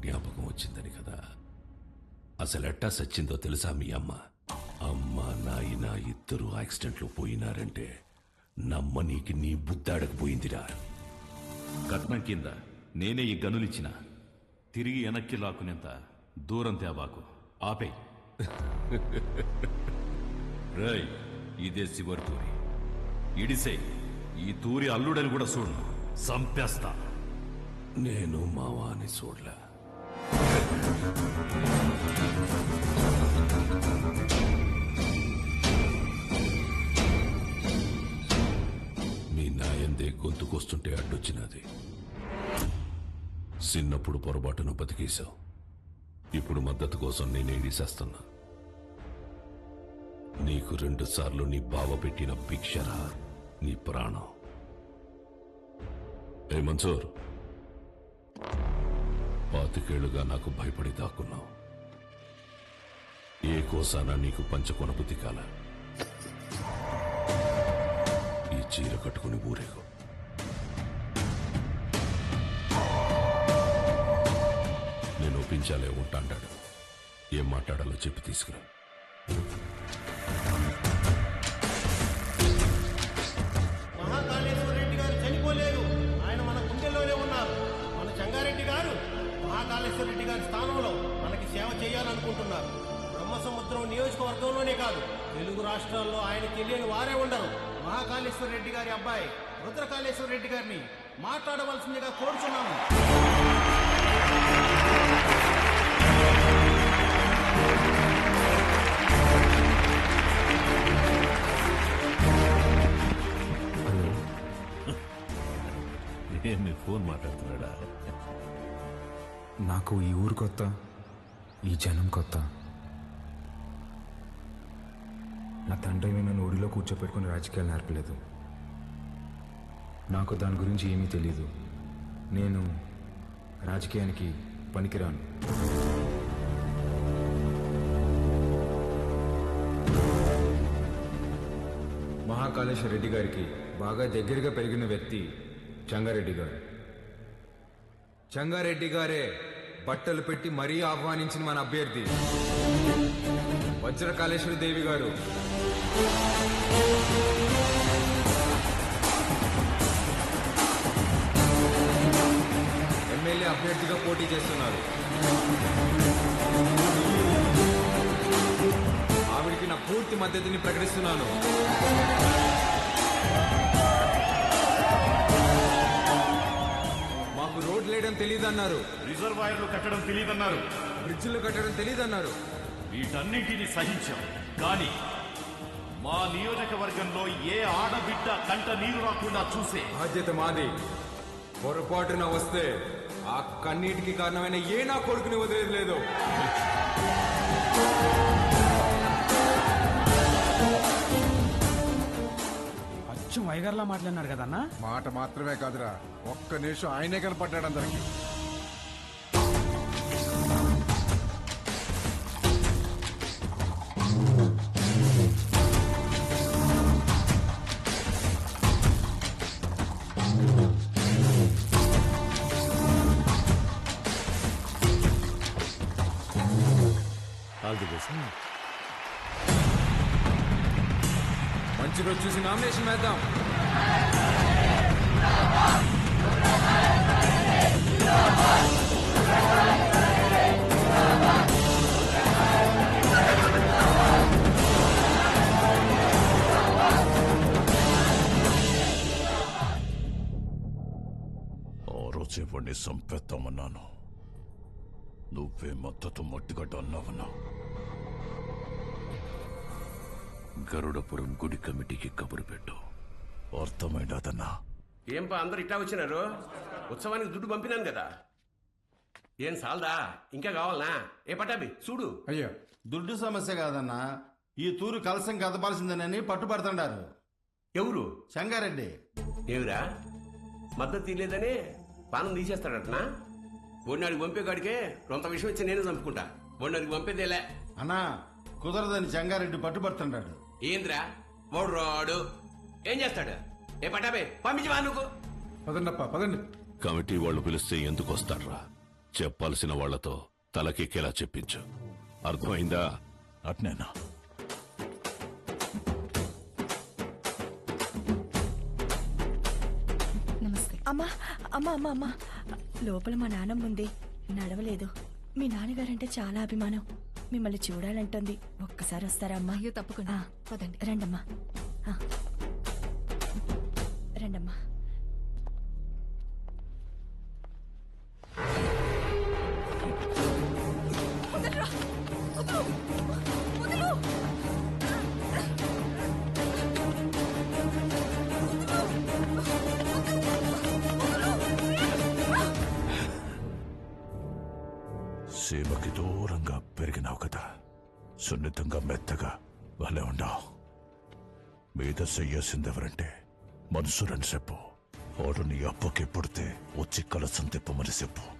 జ్ఞాపకం వచ్చిందని కదా. అసలు ఎట్టా సచ్చిందో తెలుసా మీ అమ్మ? అమ్మ నాయన ఇద్దరు యాక్సిడెంట్లో పోయినారంటే నమ్మ నీకి నీ బుద్ధాడకపోయిందిరా కట్నం కింద నేనే ఈ గనులిచ్చిన. తిరిగి వెనక్కి లాక్కునేంత దూరం తేవాకు. ఆపే. రై ఇదే శివరి తూరి. ఇడిసే ఈ తూరి అల్లుడని కూడా చూడు సంపేస్తా. నేను మావా అని చూడలే మీ నాయందే గొంతుకొస్తుంటే అడ్డొచ్చినది. చిన్నప్పుడు పొరపాటును బతికేశావు. ఇప్పుడు మద్దతు కోసం నేనే వీసేస్తున్నా నీకు రెండు సార్లు నీ బావ పెట్టిన భిక్షరా నీ ప్రాణం. ఏ మన్సూర్ పాతికేళ్ళుగా నాకు భయపడి దాక్కున్నావు. ఏ కోసానా నీకు పంచకొనబుద్ధి కాల. ఈ చీర కట్టుకుని ఊరేగు. నేను ఒప్పించాలే ఉంటాంటాడు ఏం మాట్లాడాలో చెప్పి తీసుకురా. రెడ్డి గారి స్థానంలో మనకి సేవ చేయాలనుకుంటున్నారు. బ్రహ్మసముద్రం నియోజకవర్గంలోనే కాదు తెలుగు రాష్ట్రాల్లో ఆయన తెలియని వారే ఉండరు. మహాకాళేశ్వర రెడ్డి గారి అబ్బాయి రుద్రకాళేశ్వర రెడ్డి గారిని మాట్లాడవలసిందిగా కోరుచున్నాము. మీ ఫోన్ మాట్లాడుతున్నాడా? నాకు ఈ ఊరు కొత్త ఈ జనం కొత్త. నా తండ్రి నన్ను ఊరిలో కూర్చోపెట్టుకుని రాజకీయాలు నేర్పలేదు. నాకు దాని గురించి ఏమీ తెలియదు నేను రాజకీయానికి పనికిరాను. మహాకాళేశ్వర రెడ్డి గారికి బాగా దగ్గరగా పెరిగిన వ్యక్తి చంగారెడ్డి గారు. చంగారెడ్డి గారే! బట్టలు పెట్టి మరీ ఆహ్వానించిన మన అభ్యర్థి. వజ్రకాళేశ్వరి దేవి గారు. ఎమ్మెల్యే అభ్యర్థిగా పోటీ చేస్తున్నారు. ఆవిడికి నా పూర్తి మద్దతుని ప్రకటిస్తున్నాను. వేయడం తెలియదన్నారు రిజర్వాయర్లు కట్టడం తెలియదన్నారు బ్రిడ్జిలు కట్టడం తెలియదన్నారు వీటన్నింటిని సహించాం. కానీ మా నియోజకవర్గంలో ఏ ఆడబిడ్డ కంట నీరు రాకుండా చూసే బాధ్యత మాది. పొరపాటున వస్తే ఆ కన్నీటికి కారణమైన ఏ నా కొడుకుని వదిలేదు అచ్చం వైగర్లా మాట్లాడినాడు కదన్నా మాట మాత్రమే కాదురా. ఒక్క నిమిషం ఆయనే కనపడ్డాడు అందరికి. మంచి రోజు చూసి నామినేషన్ వేద్దాం ఆ రోజే వాడిని సంపేద్దామన్నాను. నువ్వే మద్దతు మట్టిగడ్డ అన్నావన్నా గరుడపురం గుడి కమిటీకి కబురు పెట్టు. అర్థమైందన్నా ఏంపా అందరు ఇట్టా వచ్చినారు? ఉత్సవానికి దుడ్డు పంపినాను కదా. ఏం సాల్దా? ఇంకా కావాలనా? ఏ పటాబి చూడు. అయ్యో దుడ్డు సమస్య కాదన్నా. ఈ తూరు కలసం కదపాల్సిందేనని పట్టుబడుతుండారు. ఎవరు? చంగారెడ్డి ఏమిరా? మద్దతు తీయలేదని పానం తీసేస్తాడటనా? ఒడినాడికి పంపే కాడికే రొంత విషయం ఇచ్చి నేను చంపుకుంటా. ఒడినాడికి పంపేదేలే. అన్నా కుదరదని చంగారెడ్డి పట్టుబడుతుండాడు. ఏంద్రా? వాడు రాడు ఏం చేస్తాడు? ఏ పట్టాబే పంపించవా నువ్వు? పదండప్ప పదండి. కమిటీ వాళ్ళు పిలిస్తే ఎందుకు వస్తాడ్రా? చెప్పాల్సిన వాళ్ళతో తలకెక్కేలా చెప్పించు. అర్థమైందా? అట్నేనా? నమస్తే. అమ్మా అమ్మా అమ్మా అమ్మా. లోపల మా నాన్నమ్మ ఉంది నడవలేదు. మీ నాన్నగారంటే చాలా అభిమానం. మిమ్మల్ని చూడాలంటుంది. ఒక్కసారి వస్తారా అమ్మా? అయ్యో తప్పకుండా. పదండి. రండమ్మా. సీమకి దూరంగా పెరిగినావు కదా సున్నితంగా మెత్తగా భలే ఉండావు. మీద చెయ్యాల్సిందెవరంటే మనసురని చెప్పు. ఓడు నీ అప్పకి పుడితే వచ్చి కలసం తిప్పమని చెప్పు.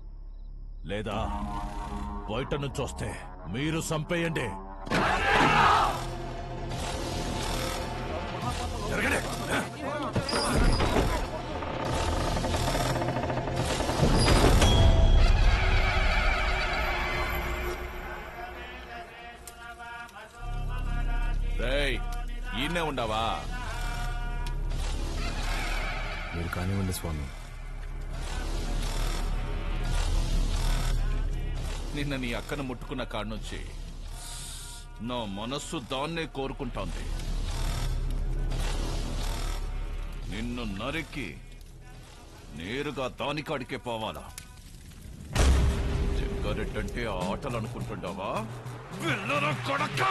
లేదా బయట నుంచి వస్తే మీరు సంపేయండి రేయ్ ఈయనే ఉండవా? మీరు కానివ్వండి స్వామి. నిన్న నీ అక్కను ముట్టుకున్న కాడ నుంచి నా మనస్సు దాన్నే కోరుకుంటోంది. నిన్ను నరికి నేరుగా దానికాడికే పోవాలా? చెంగారెడ్డంటే ఆటలు అనుకుంటుండవా వెళ్ళరా కొడక